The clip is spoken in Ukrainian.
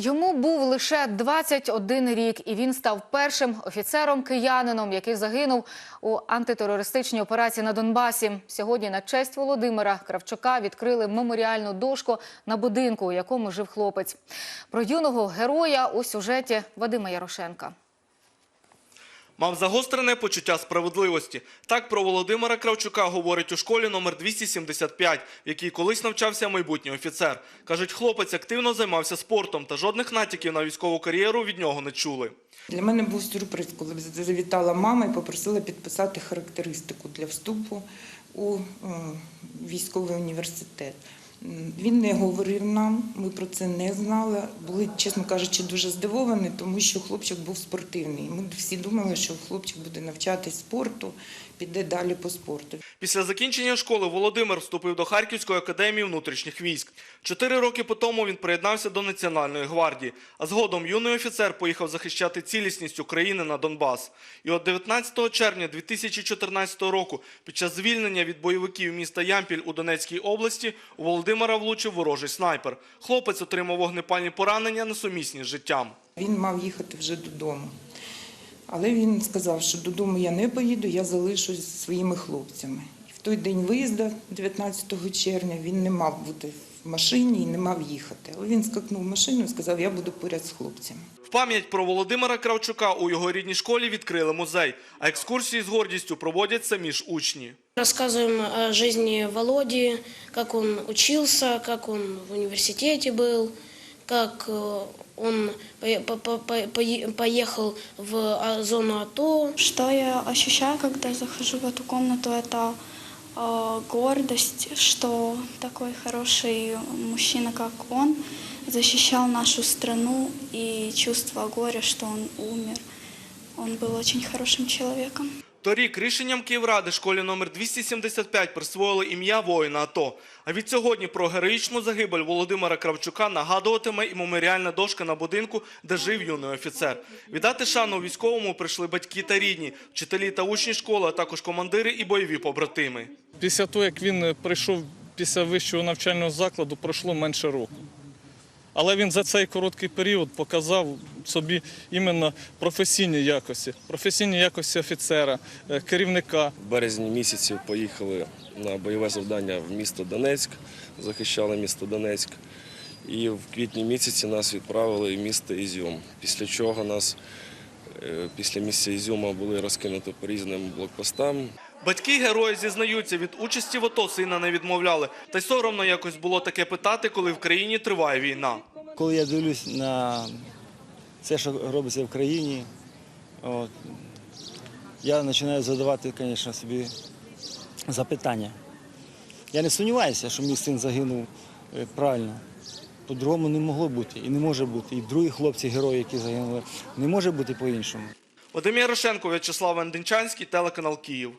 Йому був лише 21 рік, і він став першим офіцером-киянином, який загинув у антитерористичній операції на Донбасі. Сьогодні на честь Володимира Кравчука відкрили меморіальну дошку на будинку, у якому жив хлопець. Про юного героя у сюжеті Вадима Ярошенка. Мав загострене почуття справедливості. Так про Володимира Кравчука говорить у школі номер 275, в якій колись навчався майбутній офіцер. Кажуть, хлопець активно займався спортом та жодних натяків на військову кар'єру від нього не чули. Для мене був сюрприз, коли завітала мама і попросила підписати характеристику для вступу у е, військовий університет. Він не говорив нам, ми про це не знали. Були, чесно кажучи, дуже здивовані, тому що хлопчик був спортивний. Ми всі думали, що хлопчик буде навчатись спорту, піде далі по спорту. Після закінчення школи Володимир вступив до Харківської академії внутрішніх військ. Чотири роки по тому він приєднався до Національної гвардії, а згодом юний офіцер поїхав захищати цілісність України на Донбас. І от 19 червня 2014 року, під час звільнення від бойовиків міста Ямпіль у Донецькій області, у Володимира влучив ворожий снайпер. Хлопець отримав вогнепальні поранення несумісні з життям. Він мав їхати вже додому. Але він сказав, що додому я не поїду, я залишусь зі своїми хлопцями. В той день виїзду, 19 червня, він не мав бути в машині і не мав їхати. Але він скакнув в машину і сказав, я буду поряд з хлопцями. В пам'ять про Володимира Кравчука у його рідній школі відкрили музей, а екскурсії з гордістю проводять самі ж учні. Рассказываем о жизни Володи, как он учился, как он в университете был, как э, он пое- по- по- по- пое- поехал в а, зону АТО. Что я ощущаю, когда захожу в эту комнату, это э, гордость, что такой хороший мужчина, как он, защищал нашу страну и чувство горя, что он умер. Он был очень хорошим человеком. Торік рішенням Київради школі номер 275 присвоїли ім'я воїна АТО. А від сьогодні про героїчну загибель Володимира Кравчука нагадуватиме і меморіальна дошка на будинку, де жив юний офіцер. Віддати шану військовому прийшли батьки та рідні, вчителі та учні школи, а також командири і бойові побратими. Після того, як він прийшов після вищого навчального закладу, пройшло менше року. Але він за цей короткий період показав собі іменно професійні якості, професійні якості офіцера, е, керівника. В березні місяці поїхали на бойове завдання в місто Донецьк, захищали місто Донецьк. І в квітні місяці нас відправили в місто Ізюм. Після чого нас е, після місця Ізюма були розкинуті по різним блокпостам. Батьки герої зізнаються, від участі в АТО сина не відмовляли. Та й соромно якось було таке питати, коли в країні триває війна. Коли я дивлюсь на все, що робиться в країні, от, я починаю задавати, звісно, собі запитання. Я не сумніваюся, що мій син загинув е, правильно. По-другому не могло бути і не може бути. І другі хлопці, герої, які загинули, не може бути по-іншому. Вадим Ярошенко, В'ячеслав Венденчанський, телеканал Київ.